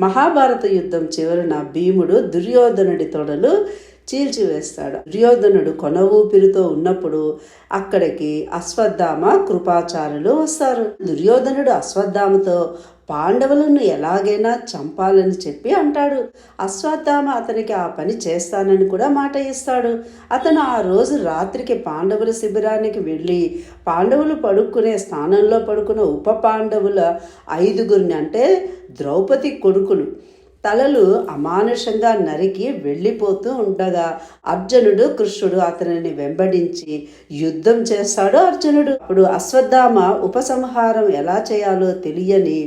మహాభారత యుద్ధం చివరన భీముడు దుర్యోధనుడి తొడలు చీల్చివేస్తాడు. దుర్యోధనుడు కొన ఊపిరితో ఉన్నప్పుడు అక్కడికి అశ్వత్థామ కృపాచారులు వస్తారు. దుర్యోధనుడు అశ్వత్థామతో పాండవులను ఎలాగైనా చంపాలని చెప్పి అంటాడు. అశ్వత్థామ అతనికి ఆ పని చేస్తానని కూడా మాట ఇస్తాడు. అతను ఆ రోజు రాత్రికి పాండవుల శిబిరానికి వెళ్ళి పాండవులు పడుకునే స్థానంలో పడుకున్న ఉప పాండవుల ఐదుగురిని అంటే ద్రౌపది కొడుకులు తలలు అమానుషంగా నరికి వెళ్ళిపోతూ ఉండగా అర్జునుడు కృష్ణుడు అతనిని వెంబడించి యుద్ధం చేస్తాడు అర్జునుడు. అప్పుడు అశ్వత్థామ ఉపసంహారం ఎలా చేయాలో తెలియని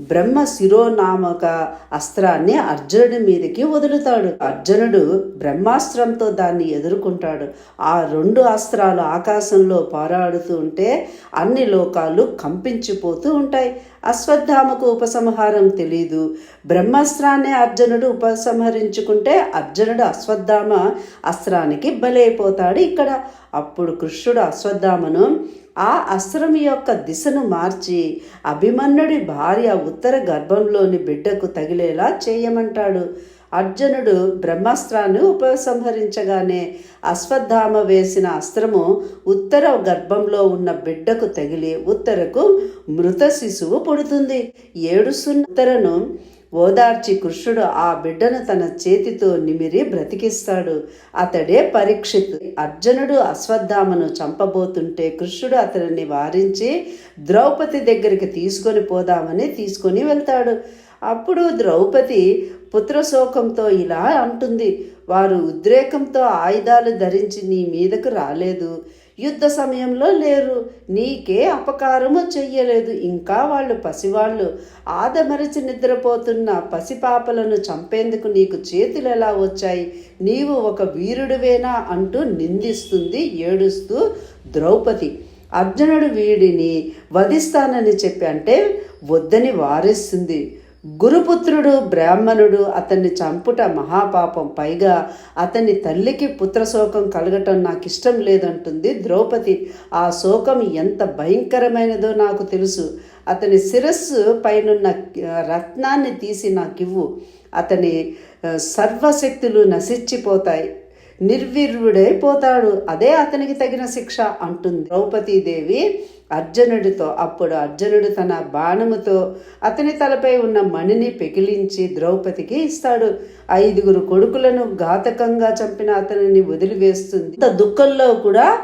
బ్రహ్మ శిరోనామక అస్త్రాన్ని అర్జునుడి మీదకి వదులుతాడు. అర్జునుడు బ్రహ్మాస్త్రంతో దాన్ని ఎదుర్కొంటాడు. ఆ రెండు అస్త్రాలు ఆకాశంలో పోరాడుతూ ఉంటే అన్ని లోకాలు కంపించిపోతూ ఉంటాయి. అశ్వత్థామకు ఉపసంహారం తెలీదు. బ్రహ్మాస్త్రాన్ని అర్జునుడు ఉపసంహరించుకుంటే అర్జునుడు అశ్వత్థామ అస్త్రానికి బలైపోతాడు ఇక్కడ. అప్పుడు కృష్ణుడు అశ్వత్థామను ఆ అస్త్రం యొక్క దిశను మార్చి అభిమన్యుడి భార్య ఉత్తర గర్భంలోని బిడ్డకు తగిలేలా చేయమంటాడు. అర్జునుడు బ్రహ్మాస్త్రాన్ని ఉపసంహరించగానే అశ్వత్థామ వేసిన అస్త్రము ఉత్తర గర్భంలో ఉన్న బిడ్డకు తగిలి ఉత్తరకు మృత శిశువు పుడుతుంది. ఏడు ఉత్తరను ఓదార్చి కృష్ణుడు ఆ బిడ్డను తన చేతితో నిమిరి బ్రతికిస్తాడు. అతడే పరీక్షిత్. అర్జునుడు అశ్వత్థామను చంపబోతుంటే కృష్ణుడు అతనిని వారించి ద్రౌపది దగ్గరికి తీసుకొని పోదామని తీసుకొని వెళ్తాడు. అప్పుడు ద్రౌపది పుత్రశోకంతో ఇలా అంటుంది. వారు ఉద్రేకంతో ఆయుధాలు ధరించి నీ మీదకు రాలేదు. యుద్ధ సమయంలో లేరు. నీకే అపకారము చెయ్యలేదు. ఇంకా వాళ్ళు పసివాళ్ళు. ఆదమరిచి నిద్రపోతున్న పసిపాపలను చంపేందుకు నీకు చేతులు ఎలా వచ్చాయి? నీవు ఒక వీరుడివేనా అంటూ నిందిస్తుంది ఏడుస్తూ ద్రౌపది. అర్జునుడు వీడిని వధిస్తానని చెప్పి అంటే వద్దని వారిస్తుంది. గురుపుత్రుడు బ్రాహ్మణుడు అతన్ని చంపుట మహాపాపం. పైగా అతని తల్లికి పుత్రశోకం కలగటం నాకు ఇష్టం లేదంటుంది ద్రౌపది. ఆ శోకం ఎంత భయంకరమైనదో నాకు తెలుసు. అతని శిరస్సు పైనున్న రత్నాన్ని తీసి నాకివ్వు. అతని సర్వశక్తులు నశించిపోతాయి. నిర్వీర్యుడైపోతాడు అదే అతనికి తగిన శిక్ష అంటుంది. ద్రౌపదీదేవి అర్జునుడితో అప్పుడు అర్జునుడు తన బాణముతో అతని తలపై ఉన్న మణిని పెకిలించి ద్రౌపదికి ఇస్తాడు. ఐదుగురు కొడుకులను ఘాతకంగా చంపిన అతనిని వదిలివేస్తుంది. ఇంత దుఃఖంలో కూడా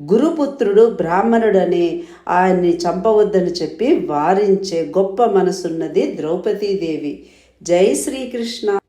గురుపుత్రుడు బ్రాహ్మణుడని ఆయన్ని చంపవద్దని చెప్పి వారించే గొప్ప మనసున్నది ద్రౌపదీదేవి. జై శ్రీకృష్ణ.